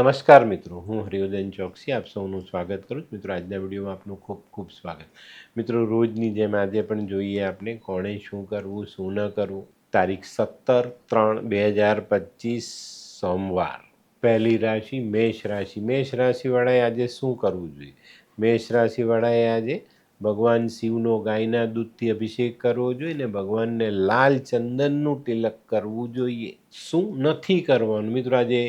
નમસ્કાર મિત્રો, હું હરિયોદન ચોકસી, આપ સૌનું સ્વાગત કરું છું. મિત્રો, આજના વિડીયોમાં આપનું ખૂબ ખૂબ સ્વાગત. મિત્રો, રોજની જેમ આજે પણ જોઈએ આપણે કોણે શું કરવું, શું ન કરવું. તારીખ સત્તર ત્રણ બે હજાર પચીસ, સોમવાર. પહેલી રાશિ મેષ રાશિ. મેષ રાશિવાળાએ આજે શું કરવું જોઈએ? મેષ રાશિવાળાએ આજે ભગવાન શિવનો ગાયના દૂધથી અભિષેક કરવો જોઈએ ને ભગવાનને લાલ ચંદનનું તિલક કરવું જોઈએ. શું નથી કરવાનું? મિત્રો, આજે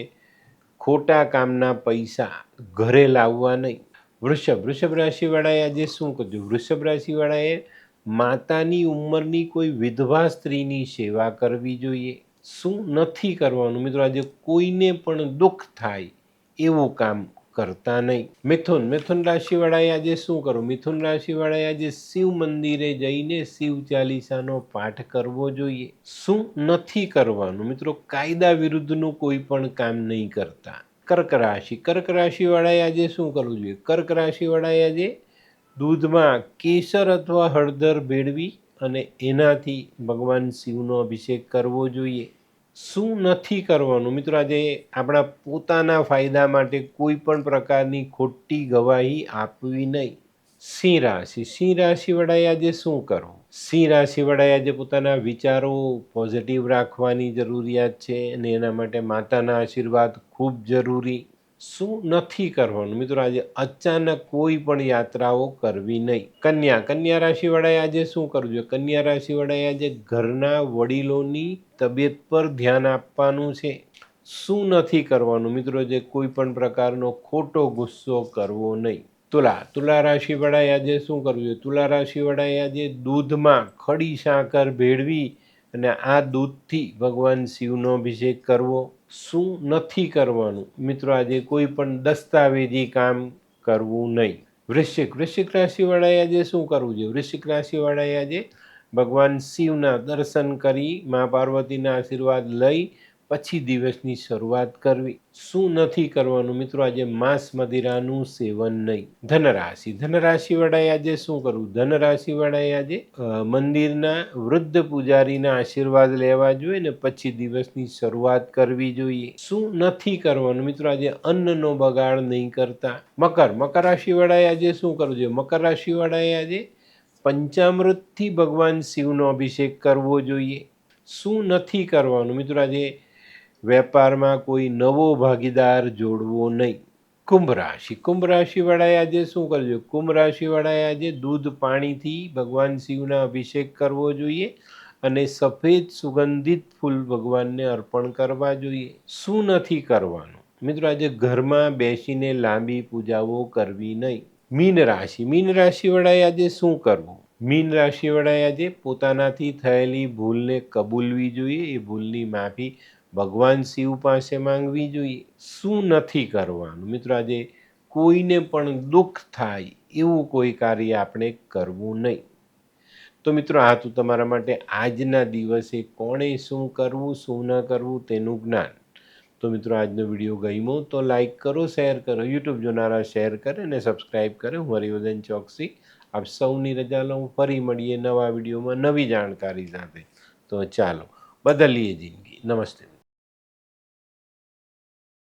ખોટા કામના પૈસા ઘરે લાવવા નહીં. વૃષભ વૃષભ રાશિવાળાએ આજે શું કર્યું? વૃષભ રાશિવાળાએ માતાની ઉંમરની કોઈ વિધવા સ્ત્રીની સેવા કરવી જોઈએ. શું નથી કરવાનું? મિત્રો, આજે કોઈને પણ દુઃખ થાય એવું કામ કરતા નહીં. મિથુન મિથુન રાશિવાળાએ આજે શું કરવું મિથુન રાશિવાળાએ આજે શિવ મંદિરે જઈને શિવ ચાલીસાનો પાઠ કરવો જોઈએ. શું નથી કરવાનું? મિત્રો, કાયદા વિરુદ્ધનું કોઈ પણ કામ નહીં કરતા. કર્ક રાશિ, કર્ક રાશિવાળાએ આજે શું કરવું જોઈએ? કર્ક રાશિવાળાએ આજે દૂધમાં કેસર અથવા હળદર ભેળવી અને એનાથી ભગવાન શિવનો અભિષેક કરવો જોઈએ. શું નથી કરવાનું? મિત્રો, આજે આપણા પોતાના ફાયદા માટે કોઈ પણ પ્રકારની ખોટી ગવાહી આપવી નહીં. સિંહ રાશિ. સિંહ રાશિવાળાએ આજે શું કરવું? સિંહ રાશિવાળાએ આજે પોતાના વિચારો પોઝિટિવ રાખવાની જરૂરિયાત છે અને એના માટે માતાના આશીર્વાદ ખૂબ જરૂરી શું નથી કરવાનું? મિત્રો, આજે અચાનક કોઈ પણ યાત્રાઓ કરવી નહીં. કન્યા કન્યા રાશિવાળાએ આજે શું કરવું જોઈએ? કન્યા રાશિવાળાએ આજે ઘરના વડીલોની તબિયત પર ધ્યાન આપવાનું છે. શું નથી કરવાનું? મિત્રો જે કોઈ પણ પ્રકારનો ખોટો ગુસ્સો કરવો નહીં. તુલા તુલા રાશિવાળાએ આજે શું કરવું જોઈએ? તુલા રાશિવાળાએ આજે દૂધમાં ખડી સાકર ભેળવી અને આ દૂધથી ભગવાન શિવનો અભિષેક કરવો. શું નથી કરવાનું? મિત્રો, આજે કોઈ પણ દસ્તાવેજી કામ કરવું નહીં. વૃશ્ચિક વૃશ્ચિક રાશિવાળાએ આજે શું કરવું જોઈએ? વૃશ્ચિક રાશિવાળાએ આજે ભગવાન શિવના દર્શન કરી મા પાર્વતીના આશીર્વાદ લઈ પછી દિવસની શરૂઆત કરવી. શું નથી કરવાનું મિત્રો? આજે માંસ મદિરાનું સેવન નહીં. ધનરાશિ. ધનરાશિવાળાએ આજે શું કરવું? ધનરાશિવાળાએ આજે મંદિરના વૃદ્ધ પૂજારીના આશીર્વાદ લેવા જોઈએ ને પછી દિવસની શરૂઆત કરવી જોઈએ. શું નથી કરવાનું મિત્રો? આજે અન્નનો બગાડ નહીં કરતા. મકર. મકર રાશિવાળાએ આજે શું કરવું જોઈએ? મકર રાશિવાળાએ આજે પંચામૃતથી ભગવાન શિવનો અભિષેક કરવો જોઈએ. શું નથી કરવાનું મિત્રો? આજે વેપારમાં કોઈ નવો ભાગીદાર જોડવો નહીં. કુંભ રાશિ. કુંભ રાશિવાળાએ આજે શું કરવું કુંભ રાશિવાળાએ આજે દૂધ પાણીથી ભગવાન શિવના અભિષેક કરવો જોઈએ અને સફેદ સુગંધિત ફૂલ ભગવાનને અર્પણ કરવા જોઈએ. શું નથી કરવાનું? મિત્રો, આજે ઘરમાં બેસીને લાંબી પૂજાઓ કરવી નહીં. મીન રાશિ. મીન રાશિવાળાએ આજે શું કરવું? મીન રાશિવાળાએ આજે પોતાનાથી થયેલી ભૂલને કબૂલવી જોઈએ. એ ભૂલની માફી ભગવાન શિવ પાસે માંગવી જોઈએ. શું નથી કરવાનું? મિત્રો, આજે કોઈને પણ દુઃખ થાય એવું કોઈ કાર્ય આપણે કરવું નહીં. તો મિત્રો, આ તો તમારા માટે આજના દિવસે કોણે શું કરવું, શું ન કરવું તેનું જ્ઞાન. તો મિત્રો, આજનો વીડિયો ગમ્યો તો લાઇક કરો, શેર કરો, યુટ્યુબ જોનારા શેર કરે અને સબસ્ક્રાઈબ કરે. હું હરિવર્ધન ચોકસી આપ સૌની રજા લઉં. ફરી મળીએ નવા વિડીયોમાં નવી જાણકારી સાથે. તો ચાલો, બદલીએ જિંદગી. નમસ્તે